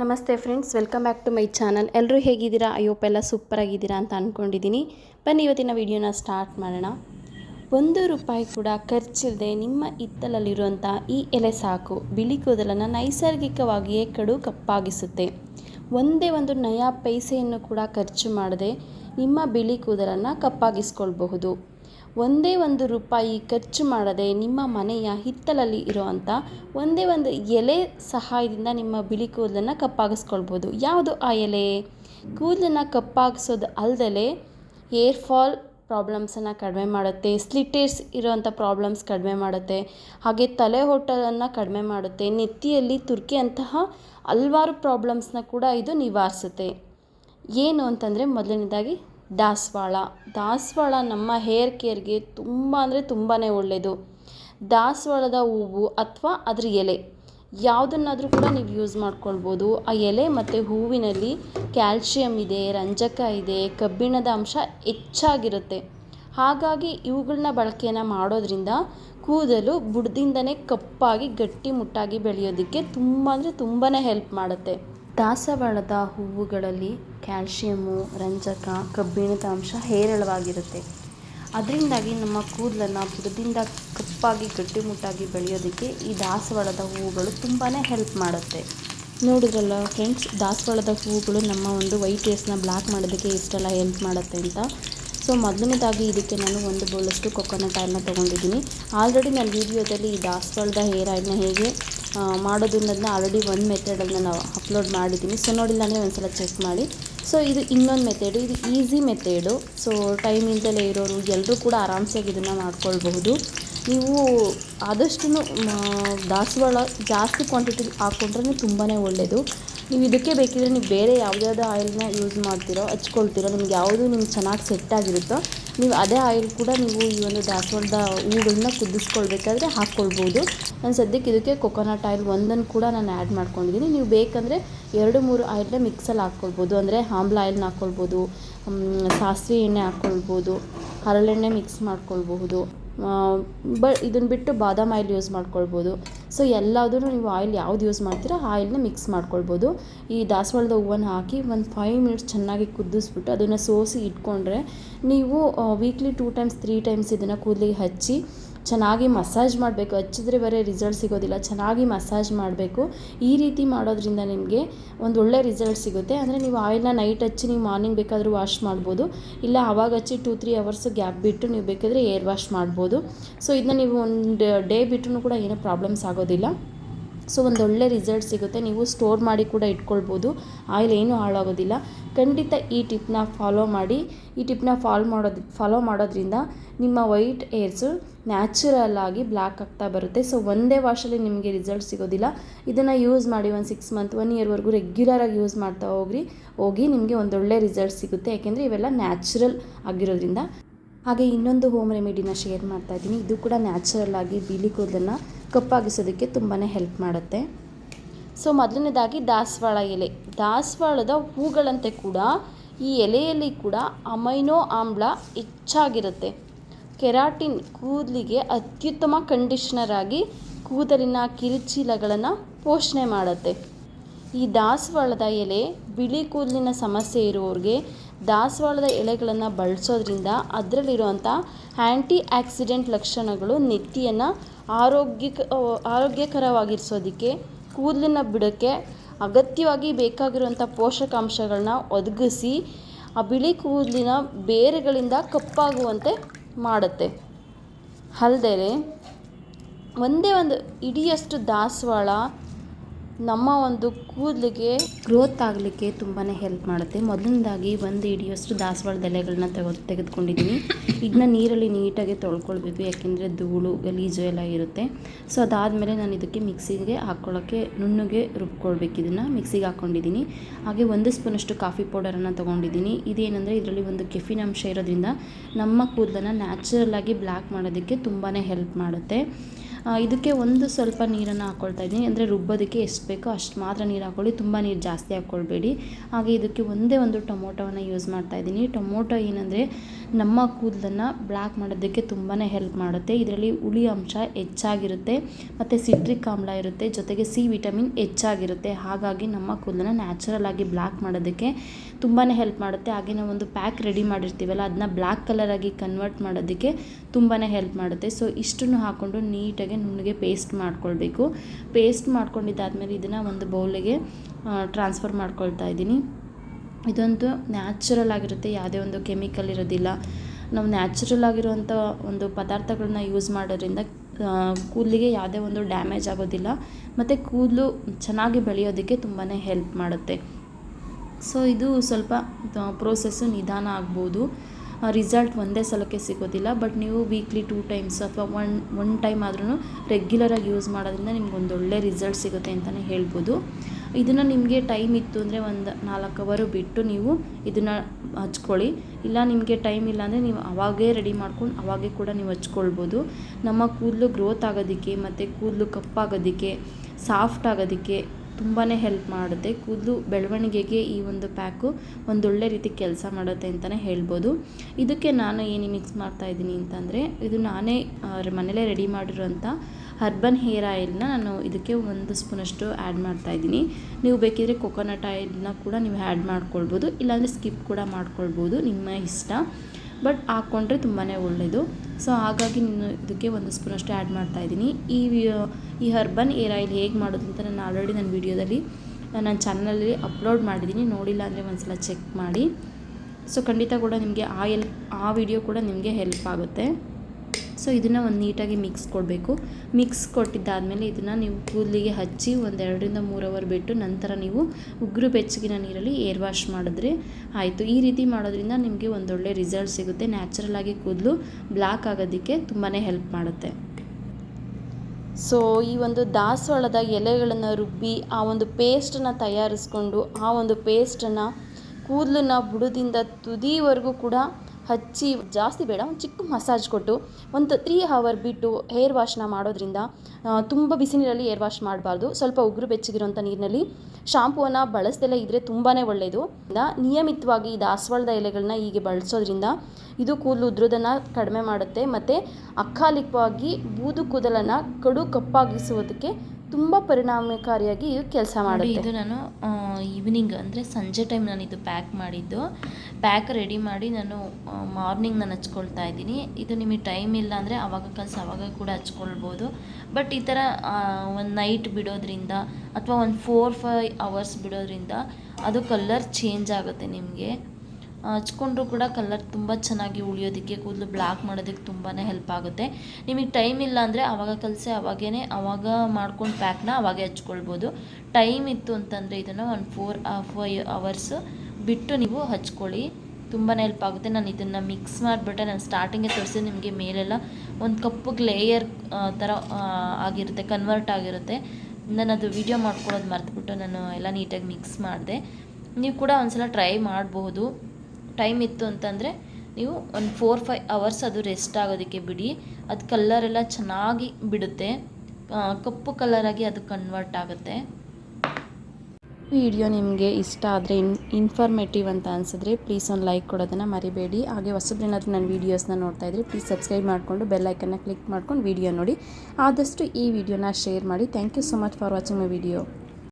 ನಮಸ್ತೆ friends, welcome back to my channel. ಎಲ್ಲರೂ ಹೇಗಿದ್ದೀರಾ? ಎಲ್ಲ ಸೂಪರ್ ಆಗಿದ್ದೀರಾ ಅಂತ ಅಂದ್ಕೊಂಡಿದ್ದೀನಿ ಬನ್ನಿ, ಇವತ್ತಿನ ವಿಡಿಯೋನ ಸ್ಟಾರ್ಟ್ ಮಾಡೋಣ. ಒಂದು ರೂಪಾಯಿ ಕೂಡ ಖರ್ಚಿಲ್ಲದೆ ನಿಮ್ಮ ಹಿತ್ತಲಲ್ಲಿರುವಂಥ ಈ ಎಲೆ ಸಾಕು ಬಿಳಿ ಕೂದಲನ್ನು ನೈಸರ್ಗಿಕವಾಗಿಯೇ ಕಡು ಕಪ್ಪಾಗಿಸುತ್ತೆ. ಒಂದೇ ಒಂದು ನಯಾ ಪೈಸೆಯನ್ನು ಕೂಡ ಖರ್ಚು ಮಾಡದೆ ನಿಮ್ಮ ಬಿಳಿ ಕೂದಲನ್ನು ಕಪ್ಪಾಗಿಸ್ಕೊಳ್ಬಹುದು. ಒಂದೇ ಒಂದು ರೂಪಾಯಿ ಖರ್ಚು ಮಾಡದೆ ನಿಮ್ಮ ಮನೆಯ ಹಿತ್ತಲಲ್ಲಿ ಇರುವಂಥ ಒಂದೇ ಒಂದು ಎಲೆ ಸಹಾಯದಿಂದ ನಿಮ್ಮ ಬಿಳಿ ಕೂದಲನ್ನು ಕಪ್ಪಾಗಿಸ್ಕೊಳ್ಬೋದು. ಯಾವುದು ಆ ಎಲೆ? ಕೂದಲನ್ನು ಕಪ್ಪಾಗಿಸೋದು ಅಲ್ಲದೆ ಏರ್ ಫಾಲ್ ಪ್ರಾಬ್ಲಮ್ಸನ್ನು ಕಡಿಮೆ ಮಾಡುತ್ತೆ, ಸ್ಲಿಟೇರ್ಸ್ ಇರೋವಂಥ ಪ್ರಾಬ್ಲಮ್ಸ್ ಕಡಿಮೆ ಮಾಡುತ್ತೆ, ಹಾಗೆ ತಲೆ ಹೊಟ್ಟನ್ನು ಕಡಿಮೆ ಮಾಡುತ್ತೆ, ನೆತ್ತಿಯಲ್ಲಿ ತುರ್ಕಿಯಂತಹ ಹಲ್ವಾರು ಪ್ರಾಬ್ಲಮ್ಸ್ನ ಕೂಡ ಇದು ನಿವಾರಿಸುತ್ತೆ. ಏನು ಅಂತಂದರೆ ಮೊದಲನೇದಾಗಿ ದಾಸವಾಳ. ದಾಸವಾಳ ನಮ್ಮ ಹೇರ್ ಕೇರ್ಗೆ ತುಂಬ ಅಂದರೆ ತುಂಬಾ ಒಳ್ಳೆಯದು ದಾಸವಾಳದ ಹೂವು ಅಥವಾ ಅದ್ರ ಎಲೆ. ಯಾವುದನ್ನಾದರೂ ಕೂಡ ನೀವು ಯೂಸ್ ಮಾಡ್ಕೊಳ್ಬೋದು. ಆ ಎಲೆ ಮತ್ತು ಹೂವಿನಲ್ಲಿ ಕ್ಯಾಲ್ಶಿಯಮ್ ಇದೆ, ರಂಜಕ ಇದೆ, ಕಬ್ಬಿಣದ ಅಂಶ ಹೆಚ್ಚಾಗಿರುತ್ತೆ. ಹಾಗಾಗಿ ಇವುಗಳನ್ನ ಬಳಕೆಯನ್ನು ಮಾಡೋದ್ರಿಂದ ಕೂದಲು ಬುಡದಿಂದನೇ ಕಪ್ಪಾಗಿ ಗಟ್ಟಿಮುಟ್ಟಾಗಿ ಬೆಳೆಯೋದಕ್ಕೆ ತುಂಬ ಅಂದರೆ ತುಂಬಾ ಹೆಲ್ಪ್ ಮಾಡುತ್ತೆ. ದಾಸವಾಳದ ಹೂವುಗಳಲ್ಲಿ ಕ್ಯಾಲ್ಶಿಯಮ್ಮು ರಂಜಕ ಕಬ್ಬಿಣದ ಅಂಶ ಹೇರಳವಾಗಿರುತ್ತೆ. ಅದರಿಂದಾಗಿ ನಮ್ಮ ಕೂದಲನ್ನು ಬುಡದಿಂದ ಕಪ್ಪಾಗಿ ಗಟ್ಟಿಮುಟ್ಟಾಗಿ ಬೆಳೆಯೋದಕ್ಕೆ ಈ ದಾಸವಾಳದ ಹೂವುಗಳು ತುಂಬಾ ಹೆಲ್ಪ್ ಮಾಡುತ್ತೆ. ನೋಡಿದ್ರಲ್ಲ ಫ್ರೆಂಡ್ಸ್ ದಾಸವಾಳದ ಹೂವುಗಳು ನಮ್ಮ ಒಂದು ವೈಟ್ ಹೇರ್ಸ್ನ ಬ್ಲ್ಯಾಕ್ ಮಾಡೋದಕ್ಕೆ ಇಷ್ಟೆಲ್ಲ ಹೆಲ್ಪ್ ಮಾಡುತ್ತೆ ಅಂತ. ಸೊ ಮೊದಲನೇದಾಗಿ ಇದಕ್ಕೆ ನಾನು ಒಂದು ಬೌಲಷ್ಟು ಕೊಕೊನಟ್ ಆಯಿಲ್ನ ತೊಗೊಂಡಿದ್ದೀನಿ. ಆಲ್ರೆಡಿ ನಾನು ವೀಡಿಯೋದಲ್ಲಿ ಈ ದಾಸವಾಳದ ಹೇರ್ ಆಯಿಲ್ನ ಹೇಗೆ ಮಾಡೋದು ಅನ್ನೋದನ್ನ ಆಲ್ರೆಡಿ ಒಂದು ಮೆಥಡಲ್ಲಿ ನಾವು ಅಪ್ಲೋಡ್ ಮಾಡಿದ್ದೀನಿ. ಸೊ ನೋಡಿಲ್ಲ ಅಂದರೆ ಒಂದ್ಸಲ ಚೆಕ್ ಮಾಡಿ. ಸೊ ಇದು ಇನ್ನೊಂದು ಮೆಥಡು ಇದು ಈಸಿ ಮೆಥಡು ಸೊ ಟೈಮ್ ಇರೋರು ಎಲ್ಲರೂ ಕೂಡ ಆರಾಮ್ಸಾಗಿ ಇದನ್ನು ಮಾಡ್ಕೊಳ್ಬಹುದು. ನೀವು ಆದಷ್ಟು ದಾಸವಾಳ ಜಾಸ್ತಿ ಕ್ವಾಂಟಿಟಿ ಹಾಕ್ಕೊಂಡ್ರೆ ತುಂಬಾ ಒಳ್ಳೆಯದು ನೀವು ಇದಕ್ಕೆ ಬೇಕಿದ್ರೆ ನೀವು ಬೇರೆ ಯಾವುದ್ಯಾವ್ದು ಆಯಿಲ್ನ ಯೂಸ್ ಮಾಡ್ತೀರೋ, ಹಚ್ಕೊಳ್ತೀರೋ, ನಿಮ್ಗೆ ಯಾವುದು ನಿಮ್ಗೆ ಚೆನ್ನಾಗಿ ಸೆಟ್ ಆಗಿರುತ್ತೋ, ನೀವು ಅದೇ ಆಯಿಲ್ ಕೂಡ ನೀವು ಈ ಒಂದು ದಾಸವಾಳದ ಹೂಗಳನ್ನ ಕುದಿಸ್ಕೊಳ್ಬೇಕಾದ್ರೆ ಹಾಕ್ಕೊಳ್ಬೋದು. ನಾನು ಸದ್ಯಕ್ಕೆ ಇದಕ್ಕೆ ಕೊಕೊನಟ್ ಆಯಿಲ್ ಒಂದನ್ನು ಕೂಡ ನಾನು ಆ್ಯಡ್ ಮಾಡ್ಕೊಂಡಿದ್ದೀನಿ ನೀವು ಬೇಕಂದರೆ ಎರಡು, ಮೂರು ಆಯಿಲ್ನ ಮಿಕ್ಸಲ್ಲಿ ಹಾಕ್ಕೊಳ್ಬೋದು. ಅಂದರೆ ಆಮ್ಲ ಆಯಿಲ್ನ ಹಾಕ್ಕೊಳ್ಬೋದು ಸಾಸಿವೆ ಎಣ್ಣೆ ಹಾಕ್ಕೊಳ್ಬೋದು ಹರಳೆಣ್ಣೆ ಮಿಕ್ಸ್ ಮಾಡ್ಕೊಳ್ಬಹುದು. ಬ ಇದನ್ನು ಬಿಟ್ಟು ಬಾದಾಮ್ ಆಯಿಲ್ ಯೂಸ್ ಮಾಡ್ಕೊಳ್ಬೋದು. ಸೊ ಎಲ್ಲದೂ ನೀವು ಆಯಿಲ್ ಯಾವ್ದು ಯೂಸ್ ಮಾಡ್ತೀರೋ, ಆ ಆಯಿಲ್ನ ಮಿಕ್ಸ್ ಮಾಡ್ಕೊಳ್ಬೋದು. ಈ ದಾಸವಾಳದ ಹೂವನ್ನು ಹಾಕಿ ಒಂದು ಫೈವ್ ಮಿನಿಟ್ಸ್ ಚೆನ್ನಾಗಿ ಕುದಿಸ್ಬಿಟ್ಟು ಅದನ್ನು ಸೋಸಿ ಇಟ್ಕೊಂಡ್ರೆ ನೀವು weekly two times three times ಇದನ್ನು ಕೂದಲಿಗೆ ಹಚ್ಚಿ ಚೆನ್ನಾಗಿ ಮಸಾಜ್ ಮಾಡಬೇಕು. ಹಚ್ಚಿದ್ರೆ ಬರೀ ರಿಸಲ್ಟ್ ಸಿಗೋದಿಲ್ಲ. ಚೆನ್ನಾಗಿ ಮಸಾಜ್ ಮಾಡಬೇಕು. ಈ ರೀತಿ ಮಾಡೋದ್ರಿಂದ ನಿಮಗೆ ಒಂದು ಒಳ್ಳೆ ರಿಸಲ್ಟ್ ಸಿಗುತ್ತೆ. ಅಂದರೆ ನೀವು ಆಯಿಲ್ನ ನೈಟ್ ಹಚ್ಚಿ ನೀವು ಮಾರ್ನಿಂಗ್ ಬೇಕಾದರೂ ವಾಶ್ ಮಾಡ್ಬೋದು. ಇಲ್ಲ ಆವಾಗ ಹಚ್ಚಿ ಟೂ ತ್ರೀ ಅವರ್ಸ್ ಗ್ಯಾಪ್ ಬಿಟ್ಟು ನೀವು ಬೇಕಾದರೆ ಏರ್ ವಾಶ್ ಮಾಡ್ಬೋದು. ಸೊ ಇದನ್ನ ನೀವು ಒಂದು ಡೇ ಬಿಟ್ಟು ಕೂಡ ಏನೂ ಪ್ರಾಬ್ಲಮ್ಸ್ ಆಗೋದಿಲ್ಲ. ಸೊ ಒಂದು ಒಳ್ಳೆ ರಿಸಲ್ಟ್ ಸಿಗುತ್ತೆ. ನೀವು ಸ್ಟೋರ್ ಮಾಡಿ ಕೂಡ ಇಟ್ಕೊಳ್ಬೋದು. ಆಯಿಲ್ ಏನೂ ಹಾಳಾಗೋದಿಲ್ಲ. ಖಂಡಿತ ಈ ಟಿಪ್ನ ಫಾಲೋ ಮಾಡಿ. ಈ ಟಿಪ್ನ ಫಾಲೋ ಮಾಡೋದು ಫಾಲೋ ಮಾಡೋದ್ರಿಂದ ನಿಮ್ಮ ವೈಟ್ ಏರ್ಸು ನ್ಯಾಚುರಲ್ ಆಗಿ ಬ್ಲ್ಯಾಕ್ ಆಗ್ತಾ ಬರುತ್ತೆ. ಸೊ ಒಂದೇ ವಾಶಲ್ಲಿ ನಿಮಗೆ ರಿಸಲ್ಟ್ ಸಿಗೋದಿಲ್ಲ. ಇದನ್ನು ಯೂಸ್ ಮಾಡಿ ಒಂದು ಸಿಕ್ಸ್ ಮಂತ್ ಒನ್ ಇಯರ್ವರೆಗೂ ರೆಗ್ಯುಲರಾಗಿ ಯೂಸ್ ಮಾಡ್ತಾ ಹೋಗ್ರಿ. ಹೋಗಿ ನಿಮಗೆ ಒಂದೊಳ್ಳೆ ರಿಸಲ್ಟ್ ಸಿಗುತ್ತೆ. ಯಾಕೆಂದರೆ ಇವೆಲ್ಲ ನ್ಯಾಚುರಲ್ ಆಗಿರೋದ್ರಿಂದ. ಹಾಗೆ ಇನ್ನೊಂದು ಹೋಮ್ ರೆಮಿಡಿನ ಶೇರ್ ಮಾಡ್ತಾ ಇದ್ದೀನಿ. ಇದು ಕೂಡ ನ್ಯಾಚುರಲ್ ಆಗಿ ಬಿಳಿ ಕೂದಲನ್ನು ಕಪ್ಪಾಗಿಸೋದಕ್ಕೆ ತುಂಬಾ ಹೆಲ್ಪ್ ಮಾಡುತ್ತೆ. ಸೊ ಮೊದಲನೇದಾಗಿ ದಾಸವಾಳ ಎಲೆ. ದಾಸವಾಳದ ಹೂಗಳಂತೆ ಕೂಡ ಈ ಎಲೆಯಲ್ಲಿ ಕೂಡ ಅಮೈನೋ ಆಮ್ಲ ಹೆಚ್ಚಾಗಿರುತ್ತೆ. ಕೆರಾಟಿನ್ ಕೂದಲಿಗೆ ಅತ್ಯುತ್ತಮ ಕಂಡೀಷ್ನರ್ ಆಗಿ ಕೂದಲಿನ ಕಿರುಚೀಲಗಳನ್ನು ಪೋಷಣೆ ಮಾಡುತ್ತೆ. ಈ ದಾಸವಾಳದ ಎಲೆ ಬಿಳಿ ಕೂದಲಿನ ಸಮಸ್ಯೆ ಇರುವವ್ರಿಗೆ ದಾಸವಾಳದ ಎಲೆಗಳನ್ನು ಬಳಸೋದ್ರಿಂದ ಅದರಲ್ಲಿರುವಂಥ ಆ್ಯಂಟಿ ಆಕ್ಸಿಡೆಂಟ್ ಲಕ್ಷಣಗಳು ನೆತ್ತಿಯನ್ನು ಆರೋಗ್ಯಕ, ಆರೋಗ್ಯಕರವಾಗಿರಿಸೋದಕ್ಕೆ ಕೂದಲಿನ ಬಿಡೋಕ್ಕೆ ಅಗತ್ಯವಾಗಿ ಬೇಕಾಗಿರುವಂಥ ಪೋಷಕಾಂಶಗಳನ್ನ ಒದಗಿಸಿ ಆ ಬಿಳಿ ಕೂದಲಿನ ಬೇರುಗಳಿಂದ ಕಪ್ಪಾಗುವಂತೆ ಮಾಡುತ್ತೆ. ಅಲ್ಲದೆ ಒಂದೇ ಒಂದು ಇಡಿಯಷ್ಟು ದಾಸವಾಳ ನಮ್ಮ ಒಂದು ಕೂದಲಿಗೆ ಗ್ರೋತ್ ಆಗಲಿಕ್ಕೆ ತುಂಬಾ ಹೆಲ್ಪ್ ಮಾಡುತ್ತೆ. ಮೊದಲನೇದಾಗಿ ಒಂದು ಹಿಡಿಯೋಷ್ಟು ದಾಸವಾಳದ ಎಲೆಗಳನ್ನ ತೆಗೆ ತೆಗೆದುಕೊಂಡಿದ್ದೀನಿ ಇದನ್ನ ನೀರಲ್ಲಿ ನೀಟಾಗಿ ತೊಳ್ಕೊಳ್ಬೇಕು, ಯಾಕೆಂದರೆ ಧೂಳು, ಗಲೀಜು ಎಲ್ಲ ಇರುತ್ತೆ. ಸೊ ಅದಾದಮೇಲೆ ನಾನು ಇದಕ್ಕೆ ಮಿಕ್ಸಿಗೆ ಹಾಕ್ಕೊಳ್ಳೋಕ್ಕೆ ನುಣ್ಣಗೆ ರುಬ್ಕೊಳ್ಬೇಕು ಇದನ್ನು. ಮಿಕ್ಸಿಗೆ ಹಾಕ್ಕೊಂಡಿದ್ದೀನಿ ಹಾಗೆ ಒಂದು ಸ್ಪೂನಷ್ಟು ಕಾಫಿ ಪೌಡರನ್ನು ತೊಗೊಂಡಿದ್ದೀನಿ ಇದೇನೆಂದರೆ ಇದರಲ್ಲಿ ಒಂದು ಕೆಫಿನ್ ಅಂಶ ಇರೋದ್ರಿಂದ ನಮ್ಮ ಕೂದಲನ್ನು ನ್ಯಾಚುರಲ್ಲಾಗಿ ಬ್ಲ್ಯಾಕ್ ಮಾಡೋದಕ್ಕೆ ತುಂಬಾ ಹೆಲ್ಪ್ ಮಾಡುತ್ತೆ. ಇದಕ್ಕೆ ಒಂದು ಸ್ವಲ್ಪ ನೀರನ್ನು ಹಾಕ್ಕೊಳ್ತಾ ಇದ್ದೀನಿ. ಅಂದರೆ ರುಬ್ಬೋದಕ್ಕೆ ಎಷ್ಟು ಬೇಕೋ ಅಷ್ಟು ಮಾತ್ರ ನೀರು ಹಾಕ್ಕೊಳ್ಳಿ ತುಂಬ ನೀರು ಜಾಸ್ತಿ ಹಾಕ್ಕೊಳ್ಬೇಡಿ ಹಾಗೆ ಇದಕ್ಕೆ ಒಂದೇ ಒಂದು ಟೊಮೊಟೊವನ್ನು ಯೂಸ್ ಮಾಡ್ತಾ ಇದ್ದೀನಿ. ಟೊಮೊಟೊ ಏನಂದರೆ ನಮ್ಮ ಕೂದಲನ್ನು ಬ್ಲ್ಯಾಕ್ ಮಾಡೋದಕ್ಕೆ ತುಂಬಾ ಹೆಲ್ಪ್ ಮಾಡುತ್ತೆ. ಇದರಲ್ಲಿ ಹುಳಿ ಅಂಶ ಹೆಚ್ಚಾಗಿರುತ್ತೆ, ಮತ್ತು ಸಿಟ್ರಿಕ್ ಆಮ್ಲ ಇರುತ್ತೆ, ಜೊತೆಗೆ ಸಿ ವಿಟಮಿನ್ ಹೆಚ್ಚಾಗಿರುತ್ತೆ. ಹಾಗಾಗಿ ನಮ್ಮ ಕೂದಲನ್ನ ನ್ಯಾಚುರಲ್ ಆಗಿ ಬ್ಲ್ಯಾಕ್ ಮಾಡೋದಕ್ಕೆ ತುಂಬಾ ಹೆಲ್ಪ್ ಮಾಡುತ್ತೆ. ಹಾಗೆ ನಾವು ಒಂದು ಪ್ಯಾಕ್ ರೆಡಿ ಮಾಡಿರ್ತೀವಲ್ಲ ಅದನ್ನ ಬ್ಲ್ಯಾಕ್ ಕಲರಾಗಿ ಕನ್ವರ್ಟ್ ಮಾಡೋದಕ್ಕೆ ತುಂಬಾ ಹೆಲ್ಪ್ ಮಾಡುತ್ತೆ. ಸೊ, ಇಷ್ಟನ್ನು ಹಾಕ್ಕೊಂಡು ನೀಟಾಗಿ ನುಣ್ಣಗೆ ಪೇಸ್ಟ್ ಮಾಡ್ಕೊಳ್ಬೇಕು. ಪೇಸ್ಟ್ ಮಾಡ್ಕೊಂಡಿದ್ದಾದಮೇಲೆ ಇದನ್ನು ಒಂದು ಬೌಲಿಗೆ ಟ್ರಾನ್ಸ್ಫರ್ ಮಾಡ್ಕೊಳ್ತಾ ಇದ್ದೀನಿ. ಇದಂತೂ ನ್ಯಾಚುರಲ್ ಆಗಿರುತ್ತೆ, ಯಾವುದೇ ಒಂದು ಕೆಮಿಕಲ್ ಇರೋದಿಲ್ಲ. ನಾವು ನ್ಯಾಚುರಲ್ ಆಗಿರುವಂಥ ಒಂದು ಪದಾರ್ಥಗಳನ್ನ ಯೂಸ್ ಮಾಡೋದ್ರಿಂದ ಕೂದಲಿಗೆ ಯಾವುದೇ ಒಂದು ಡ್ಯಾಮೇಜ್ ಆಗೋದಿಲ್ಲ, ಮತ್ತು ಕೂದಲು ಚೆನ್ನಾಗಿ ಬೆಳೆಯೋದಕ್ಕೆ ತುಂಬಾ ಹೆಲ್ಪ್ ಮಾಡುತ್ತೆ. ಸೊ, ಇದು ಸ್ವಲ್ಪ ಪ್ರೋಸೆಸ್ಸು ನಿಧಾನ ಆಗ್ಬೋದು. ರಿಸಲ್ಟ್ ಒಂದೇ ಸಲಕ್ಕೆ ಸಿಗೋದಿಲ್ಲ, ಬಟ್ ನೀವು ವೀಕ್ಲಿ ಟೂ ಟೈಮ್ಸ್ ಅಥವಾ ಒನ್ ಒನ್ ಟೈಮ್ ಆದ್ರೂ ರೆಗ್ಯುಲರಾಗಿ ಯೂಸ್ ಮಾಡೋದ್ರಿಂದ ನಿಮ್ಗೆ ಒಂದು ಒಳ್ಳೆ ರಿಸಲ್ಟ್ ಸಿಗುತ್ತೆ ಅಂತಲೇ ಹೇಳ್ಬೋದು. ಇದನ್ನು ನಿಮಗೆ ಟೈಮ್ ಇತ್ತು ಅಂದರೆ ಒಂದು ನಾಲ್ಕು ಅವರು ಬಿಟ್ಟು ನೀವು ಇದನ್ನು ಹಚ್ಕೊಳ್ಳಿ. ಇಲ್ಲ ನಿಮಗೆ ಟೈಮ್ ಇಲ್ಲ ಅಂದರೆ ನೀವು ಅವಾಗೇ ರೆಡಿ ಮಾಡ್ಕೊಂಡು ಅವಾಗೇ ಕೂಡ ನೀವು ಹಚ್ಕೊಳ್ಬೋದು. ನಮ್ಮ ಕೂದಲು ಗ್ರೋತ್ ಆಗೋದಕ್ಕೆ ಮತ್ತು ಕೂದಲು ಕಪ್ಪಾಗೋದಕ್ಕೆ ಸಾಫ್ಟ್ ಆಗೋದಕ್ಕೆ ತುಂಬಾ ಹೆಲ್ಪ್ ಮಾಡುತ್ತೆ. ಕೂದಲು ಬೆಳವಣಿಗೆಗೆ ಈ ಒಂದು ಪ್ಯಾಕು ಒಂದೊಳ್ಳೆ ರೀತಿ ಕೆಲಸ ಮಾಡುತ್ತೆ ಅಂತಲೇ ಹೇಳ್ಬೋದು. ಇದಕ್ಕೆ ನಾನು ಏನು ಮಿಕ್ಸ್ ಮಾಡ್ತಾ ಇದ್ದೀನಿ ಅಂತಂದರೆ, ಇದು ನಾನೇ ಮನೇಲೇ ರೆಡಿ ಮಾಡಿರೋಂಥ ಹರ್ಬನ್ ಹೇರ್ ಆಯಿಲ್ನ ನಾನು ಇದಕ್ಕೆ ಒಂದು ಸ್ಪೂನಷ್ಟು ಆ್ಯಡ್ ಮಾಡ್ತಾ ಇದ್ದೀನಿ. ನೀವು ಬೇಕಿದ್ರೆ ಕೊಕೊನಟ್ ಆಯಿಲ್ನ ಕೂಡ ನೀವು ಆ್ಯಡ್ ಮಾಡ್ಕೊಳ್ಬೋದು. ಇಲ್ಲಾಂದರೆ ಸ್ಕಿಪ್ ಕೂಡ ಮಾಡ್ಕೊಳ್ಬೋದು. ನಿಮ್ಮ ಇಷ್ಟ. ಬಟ್ ಹಾಕ್ಕೊಂಡ್ರೆ ತುಂಬಾ ಒಳ್ಳೆಯದು ಸೊ ಹಾಗಾಗಿ ನಾನು ಇದಕ್ಕೆ ಒಂದು ಸ್ಪೂನ್ ಅಷ್ಟು ಆ್ಯಡ್ ಮಾಡ್ತಾ ಇದ್ದೀನಿ. ಈ ಈ ಹರ್ಬನ್ ಏರ್ ಆಯಿಲ್ ಹೇಗೆ ಮಾಡೋದು ಅಂತ ನಾನು ಆಲ್ರೆಡಿ ನನ್ನ ವೀಡಿಯೋದಲ್ಲಿ ನನ್ನ ಚಾನಲಲ್ಲಿ ಅಪ್ಲೋಡ್ ಮಾಡಿದ್ದೀನಿ. ನೋಡಿಲ್ಲ ಅಂದರೆ ಒಂದು ಸಲ ಚೆಕ್ ಮಾಡಿ. ಸೊ ಖಂಡಿತ ಕೂಡ ನಿಮಗೆ ಆ ಎಲ್, ಆ ವಿಡಿಯೋ ಕೂಡ ನಿಮಗೆ ಹೆಲ್ಪ್ ಆಗುತ್ತೆ. ಸೊ ಇದನ್ನು ಒಂದು ನೀಟಾಗಿ ಮಿಕ್ಸ್ ಕೊಡಬೇಕು. ಮಿಕ್ಸ್ ಕೊಟ್ಟಿದ್ದಾದಮೇಲೆ ಇದನ್ನು ನೀವು ಕೂದಲಿಗೆ ಹಚ್ಚಿ ಒಂದು ಎರಡರಿಂದ ಮೂರು ಅವರ್ ಬಿಟ್ಟು ನಂತರ ನೀವು ಉಗುರು ಬೆಚ್ಚಗಿನ ನೀರಲ್ಲಿ ಏರ್ ವಾಶ್ ಮಾಡಿದ್ರೆ ಆಯಿತು. ಈ ರೀತಿ ಮಾಡೋದ್ರಿಂದ ನಿಮಗೆ ಒಂದೊಳ್ಳೆ ರಿಸಲ್ಟ್ ಸಿಗುತ್ತೆ. ನ್ಯಾಚುರಲ್ ಆಗಿ ಕೂದಲು ಬ್ಲ್ಯಾಕ್ ಆಗೋದಕ್ಕೆ ತುಂಬಾ ಹೆಲ್ಪ್ ಮಾಡುತ್ತೆ. ಸೊ ಈ ಒಂದು ದಾಸವಾಳದ ಎಲೆಗಳನ್ನು ರುಬ್ಬಿ, ಆ ಒಂದು ಪೇಸ್ಟನ್ನು ತಯಾರಿಸ್ಕೊಂಡು, ಆ ಒಂದು ಪೇಸ್ಟನ್ನು ಕೂದಲನ್ನ ಬುಡದಿಂದ ತುದಿವರೆಗೂ ಕೂಡ ಹಚ್ಚಿ ಜಾಸ್ತಿ ಬೇಡ, ಒಂದು ಚಿಕ್ಕ ಮಸಾಜ್ ಕೊಟ್ಟು ಒಂದು ತ್ರೀ ಹವರ್ ಬಿಟ್ಟು ಹೇರ್ ವಾಶ್ನ ಮಾಡೋದ್ರಿಂದ ತುಂಬ ಬಿಸಿ ನೀರಲ್ಲಿ ಹೇರ್ ವಾಶ್ ಮಾಡಬಾರ್ದು. ಸ್ವಲ್ಪ ಉಗುರು ಬೆಚ್ಚಗಿರೋಂಥ ನೀರಿನಲ್ಲಿ ಶಾಂಪೂವನ್ನು ಬಳಸ್ದೆಲ್ಲ ಇದ್ದರೆ ತುಂಬಾ ಒಳ್ಳೆಯದು ನಿಯಮಿತವಾಗಿ ದಾಸವಾಳದ ಎಲೆಗಳನ್ನ ಹೀಗೆ ಬಳಸೋದ್ರಿಂದ ಇದು ಕೂದಲು ಉದ್ರೋದನ್ನು ಕಡಿಮೆ ಮಾಡುತ್ತೆ. ಮತ್ತು ಅಕಾಲಿಕವಾಗಿ ಬೂದು ಕೂದಲನ್ನು ಕಡು ಕಪ್ಪಾಗಿಸುವುದಕ್ಕೆ ತುಂಬ ಪರಿಣಾಮಕಾರಿಯಾಗಿ ಕೆಲಸ ಮಾಡಿ ಇದು ನಾನು ಈವ್ನಿಂಗ್ ಅಂದರೆ ಸಂಜೆ ಟೈಮ್ ನಾನು ಇದು ಪ್ಯಾಕ್ ಮಾಡಿದ್ದು. ಪ್ಯಾಕ್ ರೆಡಿ ಮಾಡಿ ನಾನು ಮಾರ್ನಿಂಗ್ ನಾನು ಹಚ್ಕೊಳ್ತಾ ಇದ್ದೀನಿ. ಇದು ನಿಮಗೆ ಟೈಮ್ ಇಲ್ಲ ಅಂದರೆ ಅವಾಗ ಆವಾಗ ಅವಾಗ ಕೂಡ ಹಚ್ಕೊಳ್ಬೋದು. ಬಟ್ ಈ ಥರ ಒಂದು ನೈಟ್ ಬಿಡೋದ್ರಿಂದ ಅಥವಾ ಒಂದು ಫೋರ್ ಫೈವ್ ಅವರ್ಸ್ ಬಿಡೋದ್ರಿಂದ ಅದು ಕಲರ್ ಚೇಂಜ್ ಆಗುತ್ತೆ ನಿಮಗೆ. ಹಚ್ಕೊಂಡ್ರು ಕೂಡ ಕಲರ್ ತುಂಬ ಚೆನ್ನಾಗಿ ಉಳಿಯೋದಕ್ಕೆ ಕೂದಲು ಬ್ಲ್ಯಾಕ್ ಮಾಡೋದಕ್ಕೆ ತುಂಬಾ ಹೆಲ್ಪ್ ಆಗುತ್ತೆ. ನಿಮಗೆ ಟೈಮ್ ಇಲ್ಲ ಅಂದರೆ ಆವಾಗ ಕಲಸಿ ಅವಾಗೇ ಆವಾಗ ಮಾಡ್ಕೊಂಡು ಪ್ಯಾಕ್ನ ಅವಾಗೆ ಹಚ್ಕೊಳ್ಬೋದು. ಟೈಮ್ ಇತ್ತು ಅಂತಂದರೆ ಇದನ್ನು ಒಂದು ಫೋರ್ ಫೈವ್ ಅವರ್ಸ್ ಬಿಟ್ಟು ನೀವು ಹಚ್ಕೊಳ್ಳಿ. ತುಂಬಾ ಹೆಲ್ಪ್ ಆಗುತ್ತೆ. ನಾನು ಇದನ್ನು ಮಿಕ್ಸ್ ಮಾಡಿಬಿಟ್ಟೆ, ನಾನು ಸ್ಟಾರ್ಟಿಂಗೇ ತೋರಿಸಿ ನಿಮಗೆ ಮೇಲೆಲ್ಲ ಒಂದು ಕಪ್ಪಗೆ ಲೇಯರ್ ಥರ ಆಗಿರುತ್ತೆ ಕನ್ವರ್ಟ್ ಆಗಿರುತ್ತೆ. ನಾನು ಅದು ವೀಡಿಯೋ ಮಾಡ್ಕೊಳ್ಳೋದು ಮರೆತುಬಿಟ್ಟು ನಾನು ಎಲ್ಲ ನೀಟಾಗಿ ಮಿಕ್ಸ್ ಮಾಡಿದೆ. ನೀವು ಕೂಡ ಒಂದ್ಸಲ ಟ್ರೈ ಮಾಡಬಹುದು ಟೈಮ್ ಇತ್ತು ಅಂತಂದರೆ ನೀವು ಒಂದು ಫೋರ್ ಫೈವ್ ಅವರ್ಸ್ ಅದು ರೆಸ್ಟ್ ಆಗೋದಕ್ಕೆ ಬಿಡಿ. ಅದು ಕಲ್ಲರೆಲ್ಲ ಚೆನ್ನಾಗಿ ಬಿಡುತ್ತೆ. ಕಪ್ಪು ಕಲರಾಗಿ ಅದು ಕನ್ವರ್ಟ್ ಆಗುತ್ತೆ. ವಿಡಿಯೋ ನಿಮಗೆ ಇಷ್ಟ ಆದರೆ ಇನ್ ಇನ್ಫಾರ್ಮೇಟಿವ್ ಅಂತ ಅನಿಸಿದ್ರೆ ಪ್ಲೀಸ್ ಒಂದು ಲೈಕ್ ಕೊಡೋದನ್ನು ಮರಿಬೇಡಿ. ಹಾಗೆ ಹೊಸಬ್ರೇನಾದರೂ ನನ್ನ ವೀಡಿಯೋಸ್ನ ನೋಡ್ತಾ ಇದ್ದರೆ ಪ್ಲೀಸ್ ಸಬ್ಸ್ಕ್ರೈಬ್ ಮಾಡಿಕೊಂಡು ಬೆಲ್ಲೈಕನ್ನ ಕ್ಲಿಕ್ ಮಾಡ್ಕೊಂಡು ವೀಡಿಯೋ ನೋಡಿ. ಆದಷ್ಟು ಈ ವಿಡಿಯೋನ ಶೇರ್ ಮಾಡಿ. Thank you so much for watching my video